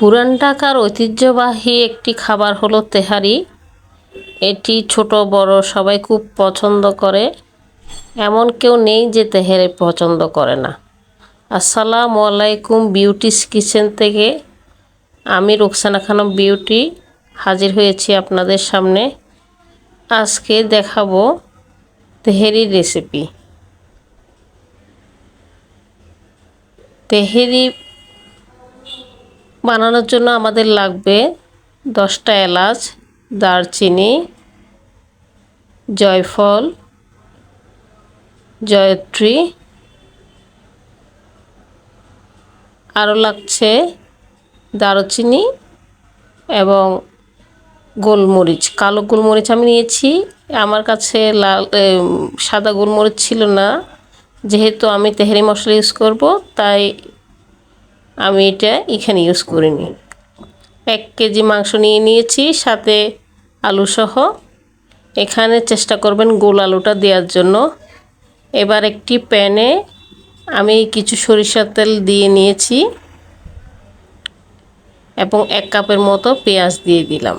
পুরান ঢাকার ঐতিহ্যবাহী একটি খাবার হলো তেহারি। এটি ছোট, বড়, সবাই খুব পছন্দ করে। এমন কেউ নেই যে তেহারি পছন্দ করে না। আসসালামু আলাইকুম বিউটিস কিচেন থেকে। আমি রুকসানা খানম বিউটি। হাজির হয়েছি আপনাদের সামনে। আজকে দেখাবো তেহেরির রেসিপি। তেহেরি বানানোর জন্য আমাদের লাগবে দশটা এলাচ, দারচিনি, জয়ফল, জয়ত্রী, আরও লাগছে দারুচিনি এবং গোলমরিচ, কালো গোলমরিচ আমি নিয়েছি। আমার কাছে লাল সাদা গোলমরিচ ছিল না। যেহেতু আমি তেহারি মশলা ইউজ করব, তাই আমি এটা এখানে ইউজ করিনি। এক কেজি মাংস নিয়ে নিয়েছি, সাথে আলু সহ এখানে চেষ্টা করবেন গোল আলুটা দেওয়ার জন্য। এবার একটি প্যানে আমি কিছু সরিষার তেল দিয়ে নিয়েছি এবং এক কাপের মতো পেঁয়াজ দিয়ে দিলাম।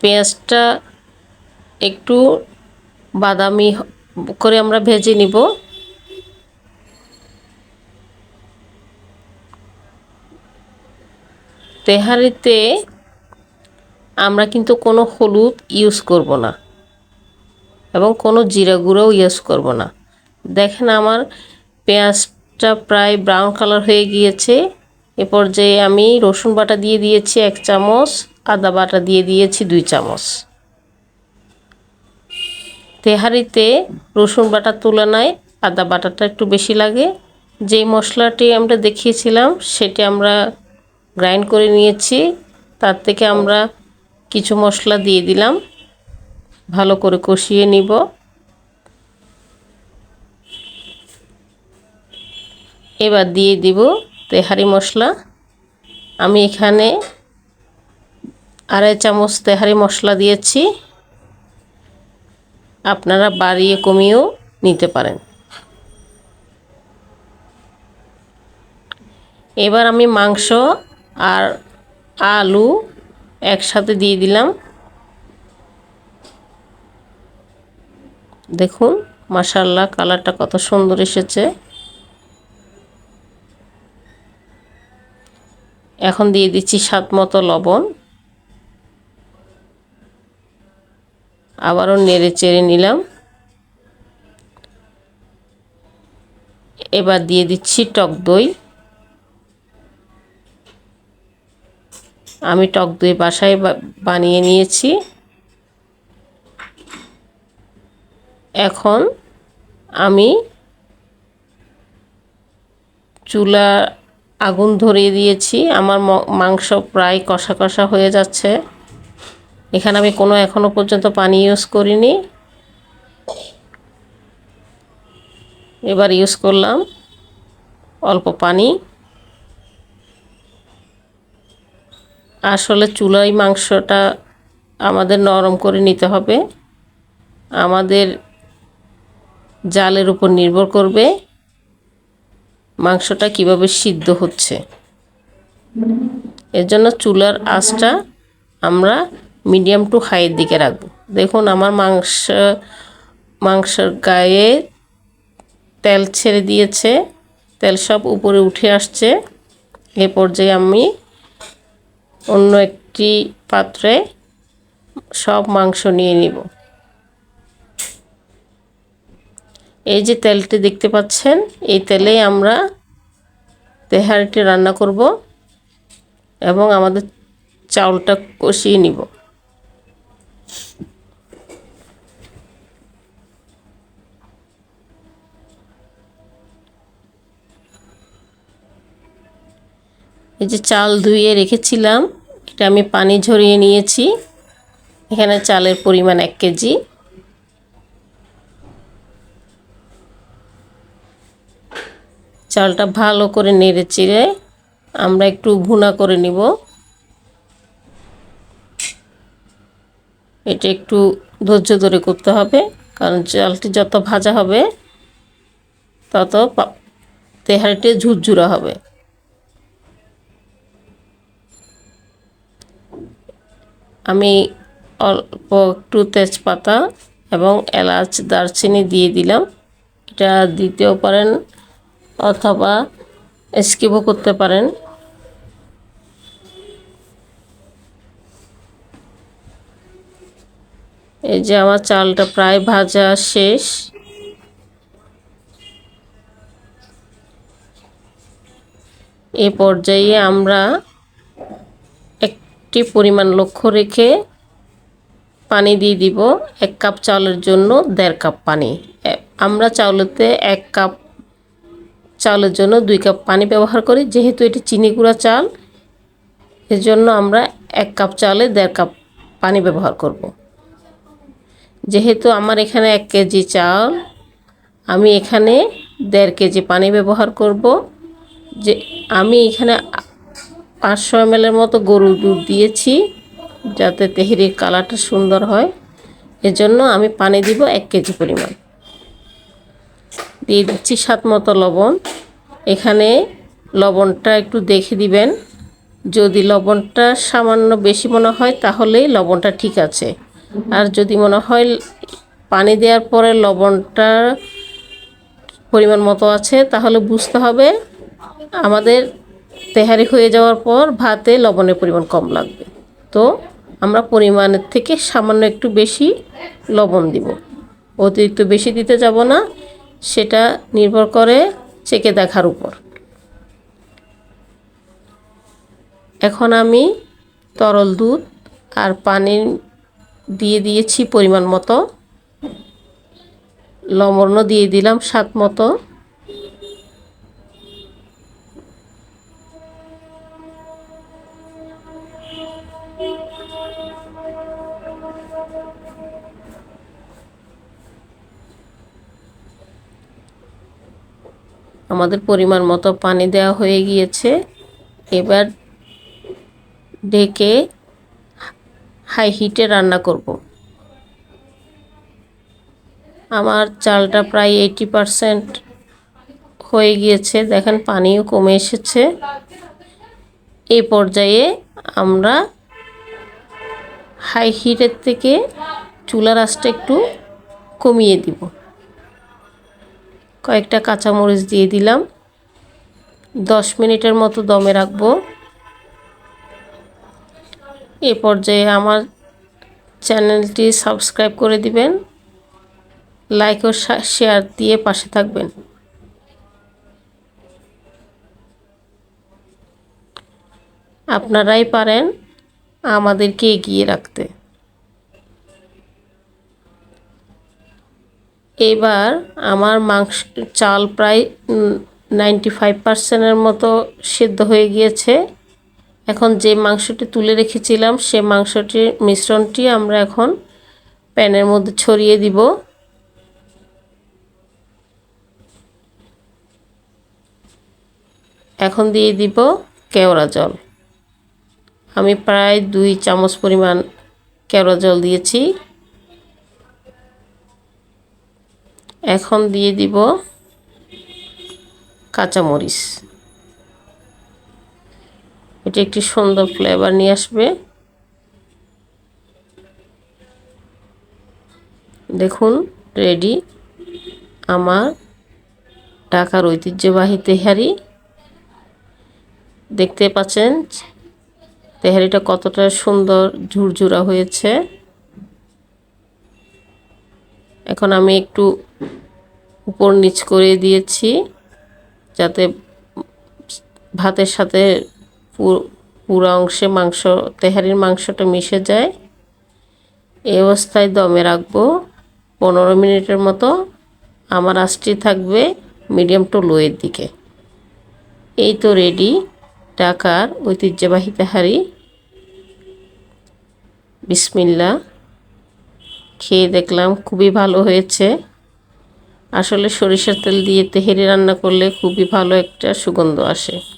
পেঁয়াজটা একটু বাদামি করে আমরা ভেজে নিব। তেহারিতে আমরা কিন্তু কোনো হলুদ ইউজ করব না এবং কোনো জিরা গুঁড়োও ইউজ করব না। দেখেন আমার পেঁয়াজটা প্রায় ব্রাউন কালার হয়ে গিয়েছে। এ পর্যায়ে আমি রসুন বাটা দিয়ে দিয়েছি এক চামচ, আদা বাটা দিয়ে দিয়েছি দুই চামচ। তেহারিতে রসুন বাটার তুলনায় আদা বাটাটা একটু বেশি লাগে। যেই মশলাটি আমরা দেখিয়েছিলাম, সেটি আমরা গ্রাইন্ড করে নিয়েছি। তার থেকে আমরা কিছু মশলা দিয়ে দিলাম। ভালো করে কষিয়ে নিব। এবার দিয়ে দিব তেহারি মশলা। আমি এখানে আড়াই চামচ তেহারি মশলা দিয়েছি। আপনারা বাড়িয়ে কমিয়েও নিতে পারেন। এবার আমি মাংস আর আলু একসাথে দিয়ে দিলাম। দেখুন মাসাল্লাহ কালারটা কত সুন্দর এসেছে। এখন দিয়ে দিচ্ছি স্বাদ মতো লবণ। আবারও নেড়ে চেড়ে নিলাম। এবার দিয়ে দিচ্ছি টক দই। আমি টক দই বাসায় বানিয়ে নিয়েছি। এখন আমি চুলা আগুন ধরিয়ে দিয়েছি। আমার মাংস প্রায় কষা কষা হয়ে যাচ্ছে। এখানে আমি কোনো এখনও পর্যন্ত পানি ইউজ করিনি। এবার ইউজ করলাম অল্প পানি। আসলে চুলাই মাংসটা আমাদের নরম করে নিতে হবে। আমাদের জালের উপর নির্ভর করবে মাংসটা কীভাবে সিদ্ধ হচ্ছে। এর জন্য চুলার আঁচটা আমরা মিডিয়াম টু হাইয়ের দিকে রাখব। দেখুন, আমার মাংস, মাংসের গায়ে তেল ছেড়ে দিয়েছে। তেল সব উপরে উঠে আসছে। এ পর্যায়ে আমি অন্য একটি পাত্রে সব মাংস নিয়ে নিব। এই যে তেলটি দেখতে পাচ্ছেন, এই তেলেই আমরা তেহারিটি রান্না করব এবং আমাদের চাউলটা কষিয়ে নিব। এই যে চাল ধুয়ে রেখেছিলাম, এটা আমি পানি ঝরিয়ে নিয়েছি। এখানে চালের পরিমাণ এক কেজি। চালটা ভালো করে নেড়ে চিড়ে আমরা একটু ভুনা করে নিব। এটা একটু ধৈর্য ধরে করতে হবে, কারণ চালটি যত ভাজা হবে, তত তেহারিটা ঝুরঝুরা হবে। আমি অল্প একটু তেজপাতা এবং এলাচ, দারচিনি দিয়ে দিলাম। এটা দিতেও পারেন অথবা স্কিপও করতে পারেন। এই যে আমার চালটা প্রায় ভাজা শেষ। এ পর্যায়ে আমরা একটি পরিমাণ লক্ষ্য রেখে পানি দিয়ে দিব এক কাপ চাউলের জন্য দেড় কাপ পানি। আমরা চাউলেতে এক কাপ চাউলের জন্য দুই কাপ পানি ব্যবহার করি, যেহেতু এটি চিনি গুঁড়া চাল, এজন্য আমরা এক কাপ চালে দেড় কাপ পানি ব্যবহার করব। যেহেতু আমার এখানে এক কেজি চাল, আমি এখানে দেড় কেজি পানি ব্যবহার করব। যে, আমি এখানে পাঁচশো এমএলের মতো গরুর দুধ দিয়েছি, যাতে তেহরির কালারটা সুন্দর হয়। এজন্য আমি পানি দিব এক কেজি পরিমাণ। দিয়ে দিচ্ছি সাত মতো লবণ। এখানে লবণটা একটু দেখে দিবেন। যদি লবণটা সামান্য বেশি মনে হয়, তাহলেই লবণটা ঠিক আছে। আর যদি মনে হয় পানি দেওয়ার পরে লবণটা পরিমাণ মতো আছে, তাহলে বুঝতে হবে আমাদের তেহারি হয়ে যাওয়ার পর ভাতে লবণের পরিমাণ কম লাগবে। তো আমরা পরিমাণের থেকে সামান্য একটু বেশি লবণ দিব। অতিরিক্ত বেশি দিতে যাব না, সেটা নির্ভর করে চেকে দেখার উপর। এখন আমি তরল দুধ আর পানি দিয়ে দিয়েছি পরিমাণ মতো। লবণও দিয়ে দিলাম স্বাদ মতো। আমাদের পরিমাণ মতো পানি দেওয়া হয়ে গিয়েছে। এবার ঢেকে হাই হিটে রান্না করব। আমার চালটা প্রায় এইটি পারসেন্ট হয়ে গিয়েছে। দেখেন পানিও কমে এসেছে। এই পর্যায়ে আমরা হাই হিটের থেকে চুলার আঁচটা একটু কমিয়ে দিব। কয়েকটা কাঁচামরিচ দিয়ে দিলাম। দশ মিনিটের মতো দমে রাখব। এ পর্যায়ে আমার চ্যানেলটি সাবস্ক্রাইব করে দিবেন, লাইক ও শেয়ার দিয়ে পাশে থাকবেন। আপনারাই পারেন আমাদেরকে এগিয়ে রাখতে। এবার আমার মাংস, চাল প্রায় নাইনটি ফাইভ পার্সেন্টের মতো সিদ্ধ হয়ে গিয়েছে। এখন যে মাংসটি তুলে রেখেছিলাম, সে মাংসটির মিশ্রণটি আমরা এখন প্যানের মধ্যে ছড়িয়ে দিব। এখন দিয়ে দিব কেওড়া জল। আমি প্রায় দুই চামচ পরিমাণ কেওড়া জল দিয়েছি। এখন দিয়ে দিব কাঁচামরিচ। এটা একটি সুন্দর ফ্লেভার নিয়ে আসবে। দেখুন রেডি আমার ঢাকার ঐতিহ্যবাহী তেহারি। দেখতে পাচ্ছেন, তেহারিটা কতটা সুন্দর ঝুরঝুরা হয়েছে। এখন আমি একটু উপর নিচ করে দিয়েছি, যাতে ভাতের সাথে পুরো অংশে মাংস, তেহারির মাংসটা মিশে যায়। এই অবস্থায় দমে রাখব। পনেরো মিনিটের মতো আমার আঁচটি থাকবে মিডিয়াম টু লোয়ের দিকে। এই তো রেডি ঢাকার ঐতিহ্যবাহী তেহারি। বিসমিল্লা। খেয়ে দেখলাম খুবই ভালো হয়েছে। আসলে সরিষার তেল দিয়ে তেহেরি রান্না করলে খুবই ভালো একটা সুগন্ধ আসে।